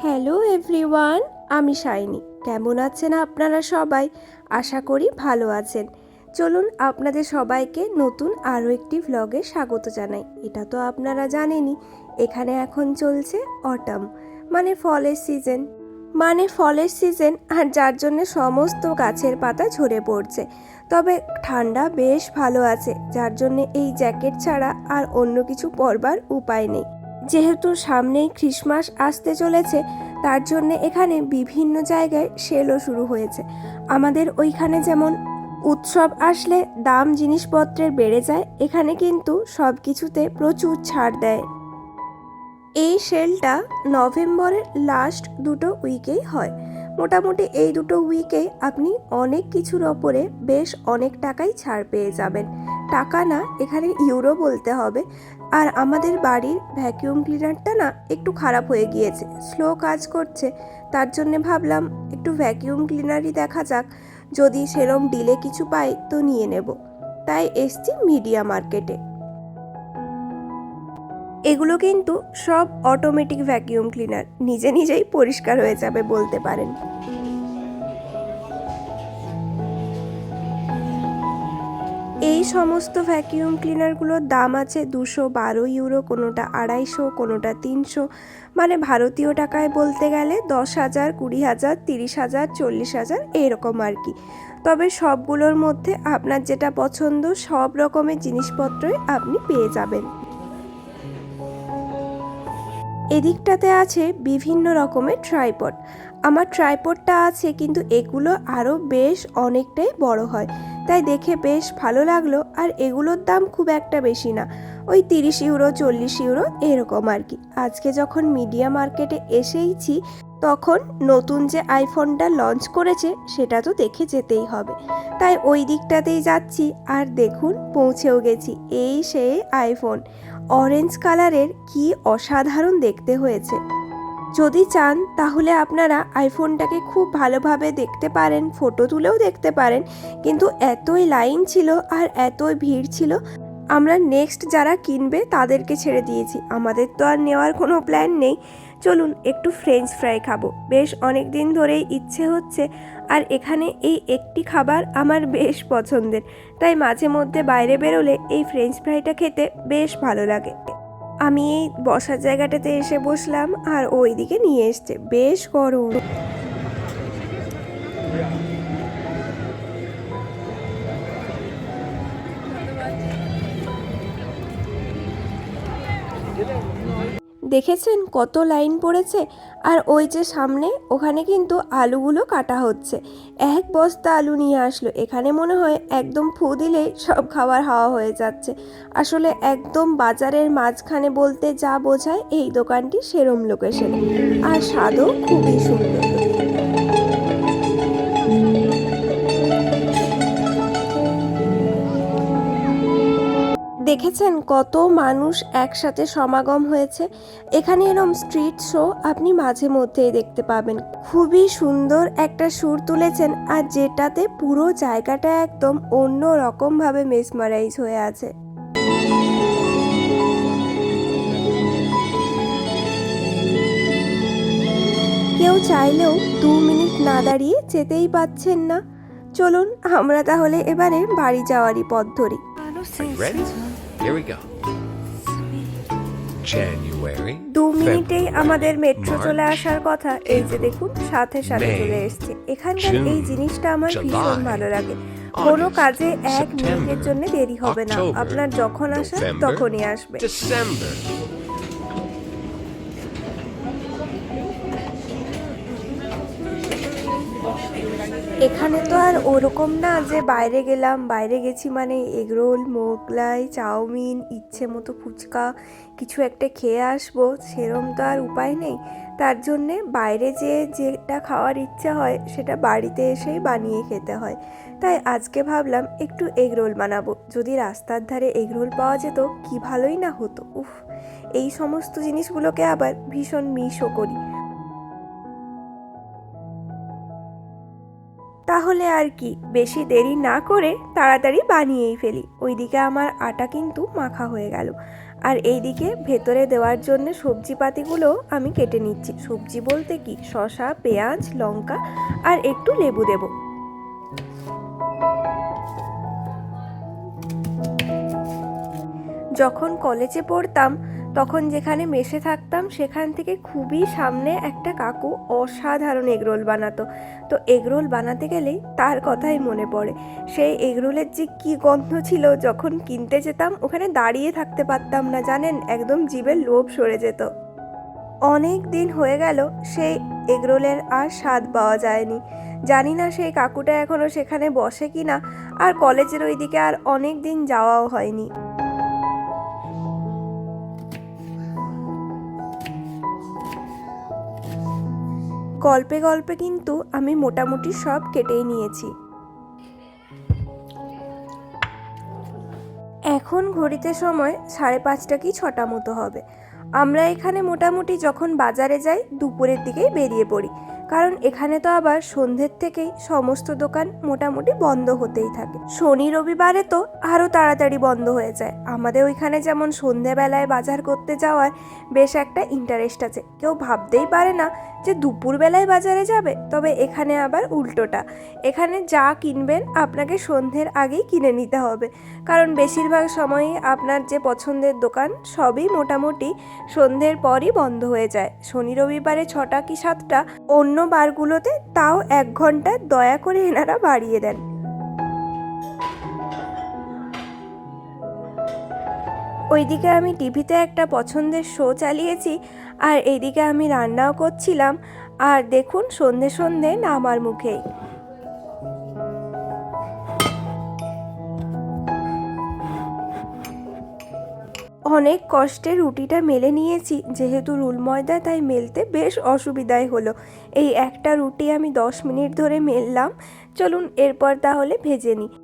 Hello everyone আমি shiny. কেমন আছেন আপনারা সবাই? আশা করি ভালো আছেন। চলুন আপনাদের সবাইকে নতুন আরও একটি ভ্লগে স্বাগত জানাই। এটা তো আপনারা জানেনই, এখানে এখন চলছে অটাম মানে ফলের সিজন মানে ফলের সিজন আর যার জন্য সমস্ত গাছের পাতা ঝরে পড়ছে। তবে ঠান্ডা বেশ ভালো আছে, যার জন্য এই জ্যাকেট ছাড়া আর অন্য কিছু পরবার উপায় নেই। যেহেতু সামনেই খ্রিসমাস আসতে চলেছে, তার জন্য এখানে বিভিন্ন জায়গায় সেলও শুরু হয়েছে। আমাদের ওইখানে যেমন উৎসব আসলে দাম জিনিসপত্রের বেড়ে যায়, এখানে কিন্তু সব কিছুতে প্রচুর ছাড় দেয়। এই সেলটা নভেম্বরের লাস্ট দুটো উইকেই হয়। মোটামুটি এই দুটো উইকে আপনি অনেক কিছুর ওপরে বেশ অনেক টাকাই ছাড় পেয়ে যাবেন। টাকা না, এখানে ইউরো বলতে হবে। আর আমাদের বাড়ির ভ্যাকিউম ক্লিনারটা না একটু খারাপ হয়ে গিয়েছে স্লো কাজ করছে। তার জন্যে ভাবলাম একটু ভ্যাকিউম ক্লিনারই দেখা যাক, যদি সেরম ডিলে কিছু পাই তো নিয়ে নেব। তাই এসছি মিডিয়া মার্কেটে এগুলো কিন্তু সব অটোমেটিক ভ্যাকিউম ক্লিনার নিজে নিজেই পরিষ্কার হয়ে যাবে বলতে পারেন। এই সমস্ত ভ্যাকিউম ক্লিনারগুলোর দাম আছে দুশো বারো ইউরো কোনোটা আড়াইশো, কোনোটা তিনশো। মানে ভারতীয় টাকায় বলতে গেলে দশ হাজার, কুড়ি হাজার, তিরিশ হাজার, চল্লিশ হাজার এরকম আর কি। তবে সবগুলোর মধ্যে আপনার যেটা পছন্দ সব রকমের জিনিসপত্রই আপনি পেয়ে যাবেন। এদিকটাতে আছে বিভিন্ন রকমের ট্রাইপড। আমার ট্রাইপডটা আছে কিন্তু এগুলো আরও বেশ অনেকটাই বড় হয়। তাই দেখে বেশ ভালো লাগল আর এগুলোর দাম খুব একটা বেশি না। ওই তিরিশ ইউরো, চল্লিশ ইউরো এরকম আর কি। আজকে যখন মিডিয়া মার্কেটে এসেইছি, তখন নতুন যে আইফোনটা লঞ্চ করেছে, সেটা তো দেখে যেতেই হবে। তাই ওই দিকটাতেই যাচ্ছি আর দেখুন, পৌঁছেও গেছি। এই সেই আইফোন। অরেঞ্জ কালারের কি অসাধারণ দেখতে হয়েছে? যদি চান, তাহলে আপনারা আইফোনটাকে খুব ভালোভাবে দেখতে পারেন ফটো তুলেও দেখতে পারেন। কিন্তু এতই লাইন ছিল আর এতই ভিড় ছিল, আমরা নেক্সট যারা কিনবে তাদেরকে ছেড়ে দিয়েছি। আমাদের তো আর নেওয়ার কোনো প্ল্যান নেই। চলুন একটু ফ্রেঞ্চ ফ্রাই খাব। বেশ অনেক দিন ধরেই ইচ্ছে হচ্ছে, আর এখানে এই একটি খাবার আমার বেশ পছন্দের। তাই মাঝে মধ্যে বাইরে বেরোলে এই ফ্রেঞ্চ ফ্রাইটা খেতে বেশ ভালো লাগে। আমি এই বসার জায়গাটাতে এসে বসলাম, আর ওই দিকে নিয়ে এসছে। বেশ গরম। দেখেছেন কত লাইন পড়েছে? আর ওই যে সামনে, ওখানে কিন্তু আলুগুলো কাটা হচ্ছে। এক বস্তা আলু নিয়ে আসলো। এখানে মনে হয় একদম ফু দিলেই সব খাবার হাওয়া হয়ে যাচ্ছে। আসলে একদম বাজারের মাঝখানে বলতে যা বোঝায় এই দোকানটি সেরম লোকেশনে। আর স্বাদও খুবই সুন্দর। দেখেছেন কত মানুষ একসাথে সমাগম হয়েছে? এখানে এরম স্ট্রিট শো আপনি মাঝে মধ্যেই দেখতে পাবেন। খুবই সুন্দর একটা সুর তুলেছেন আর যেটাতে পুরো জায়গাটা একদম অন্য রকমভাবে মেসমারাইজ হয়ে আছে। কেউ চাইলেও দু মিনিট না দাঁড়িয়ে যেতেই পাচ্ছেন না। চলুন, আমরা তাহলে এবারে বাড়ি যাওয়ারই পথ ধরি? Here we go. January. দু মিনিটেই আমাদের মেট্রো চলে আসার কথা এই যে দেখুন সাথে সাথে চলে এসছে এখানকার এই জিনিসটা আমার ভীষণ ভালো লাগে কোনো কাজে এক মিনিটের জন্য দেরি হবে না আপনার যখন আসা তখনই আসবে এখানে তো আর ওরকম না যে বাইরে গেলাম, বাইরে গেছি মানে এগরোল, মোগলাই, চাউমিন, ইচ্ছে মতো ফুচকা, কিছু একটা খেয়ে আসব, সেরম তো আর উপায় নেই। তার জন্যে বাইরে যে যেটা খাওয়ার ইচ্ছা হয়, সেটা বাড়িতে এসেই বানিয়ে খেতে হয়। তাই আজকে ভাবলাম একটু এগরোল বানাবো। যদি রাস্তার ধারে এগরোল পাওয়া যেত, কি ভালোই না হতো। উফ, এই সমস্ত জিনিসগুলোকে আবার ভীষণ মিসও করি। তাহলে আর কি, বেশি দেরি না করে তাড়াতাড়ি বানিয়েই ফেলি। ওইদিকে আমার আটা কিন্তু মাখা হয়ে গেল। আর এইদিকে ভেতরে দেওয়ার জন্য সবজিপাতিগুলো আমি কেটে নিচ্ছি। সবজি বলতে কি, শসা, পেঁয়াজ, লঙ্কা আর একটু লেবু দেবো। যখন কলেজে পড়তাম তখন যেখানে মেসে থাকতাম, সেখান থেকে খুবই সামনে একটা কাকু অসাধারণ এগরোল বানাতো। তো এগরোল বানাতে গেলেই তার কথাই মনে পড়ে। সেই এগরোলের যে কি গন্ধ ছিল, যখন কিনতে যেতাম, ওখানে দাঁড়িয়ে থাকতে পারতাম না, জানেন? একদম জীবের লোভ সরে যেত। অনেক দিন হয়ে গেল, সেই এগরোলের আর স্বাদ পাওয়া যায়নি। জানি না সেই কাকুটা এখনও সেখানে বসে কি না আর কলেজের ওইদিকে আর অনেক দিন যাওয়াও হয়নি। গল্পে গল্পে কিন্তু আমি মোটামুটি সব কেটেই নিয়েছি। এখন ঘড়িতে সময় সাড়ে পাঁচটা কি ছটা মতো হবে। আমরা এখানে মোটামুটি যখন বাজারে যাই, দুপুরের দিকেই বেরিয়ে পড়ি। কারণ এখানে তো আবার সন্ধ্যের থেকেই সমস্ত দোকান মোটামুটি বন্ধ হতেই থাকে। শনি রবিবারে তো আরও তাড়াতাড়ি বন্ধ হয়ে যায়। আমাদের ওইখানে যেমন সন্ধেবেলায় বাজার করতে যাওয়ার বেশ একটা ইন্টারেস্ট আছে। কেউ ভাবতেই পারে না যে দুপুরবেলায় বাজারে যাবে, তবে এখানে আবার উল্টোটা। এখানে যা কিনবেন আপনাকে সন্ধ্যের আগেই কিনে নিতে হবে। কারণ বেশিরভাগ সময়ই আপনার যে পছন্দের দোকান, সবই মোটামুটি সন্ধ্যের পরই বন্ধ হয়ে যায়। শনি রবিবারে ছটা কি সাতটা, অন্য বারগুলোতে তাও এক ঘণ্টা দয়া করে এনারা বাড়িয়ে দেন। ওইদিকে আমি টিভিতে একটা পছন্দের শো চালিয়েছি আর এইদিকে আমি রান্নাও করছিলাম। আর দেখুন, সন্ধে সন্ধে নামার মুখেই। অনেক কষ্টে রুটিটা মেলে নিয়েছি। যেহেতু রুল ময়দা, তাই মেলতে বেশ অসুবিধাই হলো। এই একটা রুটি আমি দশ মিনিট ধরে মেললাম। চলুন, এরপর তাহলে ভেজে নিই।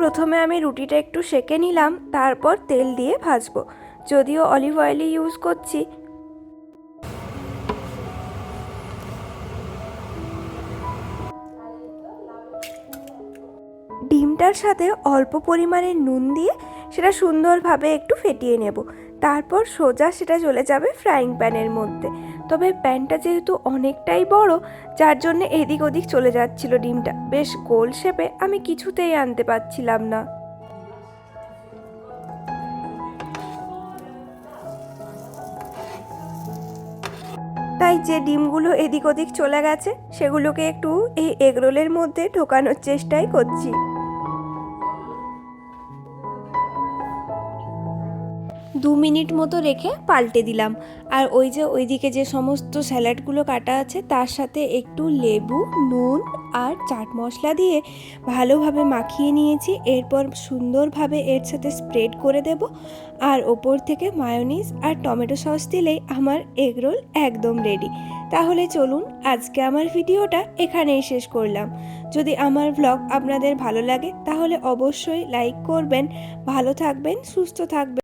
প্রথমে আমি রুটিটা একটু সেকে নিলাম, তারপর তেল দিয়ে ভাজবো। যদিও অলিভ অয়েলই ইউজ করছি। ডিমটার সাথে অল্প পরিমাণে নুন দিয়ে সেটা সুন্দরভাবে একটু ফেটিয়ে নেব। তারপর সোজা সেটা চলে যাবে ফ্রাইং প্যানের মধ্যে। তবে প্যানটা যেহেতু অনেকটাই বড়, যার জন্য এদিক ওদিক চলে যাচ্ছিল ডিমটা। বেশ গোল শেপে আমি কিছুতেই আনতে পারছিলাম না। তাই যে ডিমগুলো এদিক ওদিক চলে গেছে, সেগুলোকে একটু এই এগরোলের মধ্যে ঢোকানোর চেষ্টাই করছি। দু মিনিট মতো রেখে পাল্টে দিলাম। আর ওই যে ওইদিকে যে সমস্ত স্যালাডগুলো কাটা আছে, তার সাথে একটু লেবু, নুন আর চাট মশলা দিয়ে ভালোভাবে মাখিয়ে নিয়েছি। এরপর সুন্দরভাবে এর সাথে স্প্রেড করে দেব। আর ওপর থেকে মায়োনিজ আর টমেটো সস দিলেই আমার এগরোল একদম রেডি। তাহলে চলুন, আজকে আমার ভিডিওটা এখানেই শেষ করলাম। যদি আমার ব্লগ আপনাদের ভালো লাগে, তাহলে অবশ্যই লাইক করবেন। ভালো থাকবেন, সুস্থ থাকবেন।